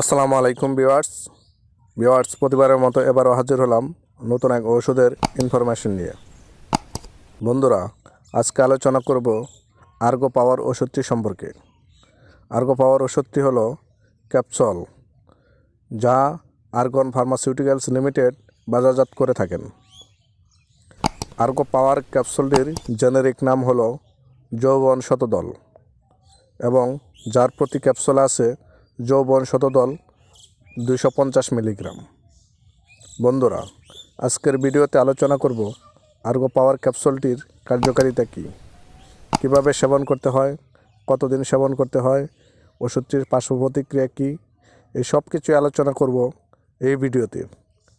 আসসালামু আলাইকুম viewers viewers প্রতিবারের মতো এবারও হাজির হলাম নতুন এক ওষুধের ইনফরমেশন নিয়ে। বন্ধুরা, আজকে আলোচনা করব আর্গো পাওয়ার ওষুধটি সম্পর্কে। আর্গো পাওয়ার ওষুধটি হলো ক্যাপসল যা আর্গন ফার্মাসিউটিক্যালস লিমিটেড বাজারজাত করে থাকেন। আর্গো পাওয়ার ক্যাপসুলটির জেনেরিক নাম হলো যৌবন শতদল এবং যার প্রতি ক্যাপসুল আছে যৌবন শতদল দুশো পঞ্চাশ মিলিগ্রাম। বন্ধুরা, আজকের ভিডিওতে আলোচনা করব আর্গো পাওয়ার ক্যাপসুলটির কার্যকারিতা কী? কীভাবে সেবন করতে হয়? কতদিন সেবন করতে হয়? ওষুধটির পার্শ্ব প্রতিক্রিয়া কী? এই সব কিছুই আলোচনা করব এই ভিডিওতে।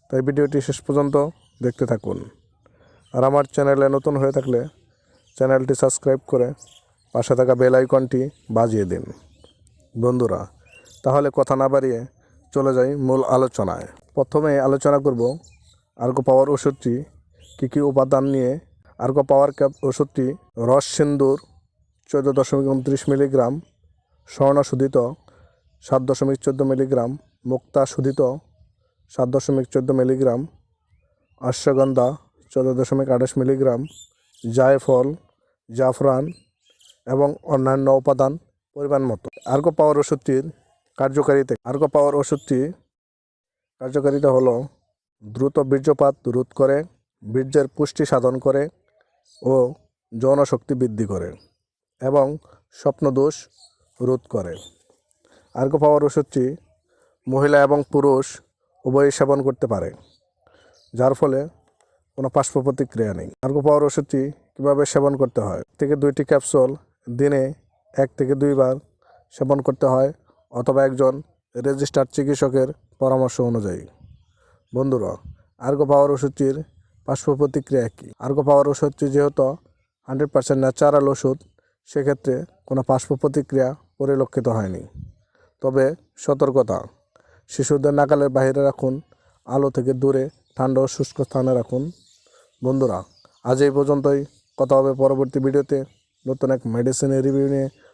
তাই ভিডিওটি শেষ পর্যন্ত দেখতে থাকুন। আর আমার চ্যানেলে নতুন হয়ে থাকলে চ্যানেলটি সাবস্ক্রাইব করে পাশে থাকা বেল আইকনটি বাজিয়ে দিন। বন্ধুরা তাহলে কথা না বাড়িয়ে চলে যাই মূল আলোচনায়। প্রথমে আলোচনা করব, আর্গো পাওয়ার ওষুধটি কী কী উপাদান নিয়ে? আর্গো পাওয়ার ক্যাপ ওষুধটি রস সিন্দুর চোদ্দ দশমিক উনত্রিশ মিলিগ্রাম, স্বর্ণ শোধিত সাত দশমিক চোদ্দ মিলিগ্রাম, মুক্তা শোধিত সাত দশমিক চোদ্দ মিলিগ্রাম, অশ্বগন্ধা চোদ্দ দশমিক আঠাশ মিলিগ্রাম, জায়ফল, জাফরান এবং অন্যান্য উপাদান পরিমাণ মতো। আর্গো পাওয়ার ওষুধটির কার্যকারিতা, আর্গো পাওয়ার ওষুধটি কার্যকারিতা হলো দ্রুত বীর্যপাত রোধ করে, বীর্যের পুষ্টি সাধন করে ও যৌন শক্তি বৃদ্ধি করে এবং স্বপ্নদোষ রোধ করে। আর্গো পাওয়ার ওষুধটি মহিলা এবং পুরুষ উভয়ই সেবন করতে পারে, যার ফলে কোনো পার্শ্ব প্রতিক্রিয়া নেই। আর্গো পাওয়ার ওষুধটি কীভাবে সেবন করতে হয়? থেকে দুইটি ক্যাপসুল দিনে এক থেকে দুইবার সেবন করতে হয়। অথবা একজন রেজিস্টার্ড চিকিৎসকের পরামর্শ অনুযায়ী। বন্ধুরা, আর্গো পাওয়ার ওষুধটির পার্শ্ব প্রতিক্রিয়া কী? আর্গো পাওয়ার ওষুধটি যেহেতু হান্ড্রেড পার্সেন্ট ন্যাচারাল ওষুধ, সেক্ষেত্রে কোনো পার্শ্ব প্রতিক্রিয়া পরিলক্ষিত হয়নি। তবে সতর্কতা, শিশুদের নাগালের বাইরে রাখুন, আলো থেকে দূরে, ঠান্ডা ও শুষ্ক স্থানে রাখুন। বন্ধুরা, আজ এই পর্যন্তই। কথা হবে পরবর্তী ভিডিওতে। নতুন এক মেডিসিনের রিভিউ নিয়ে।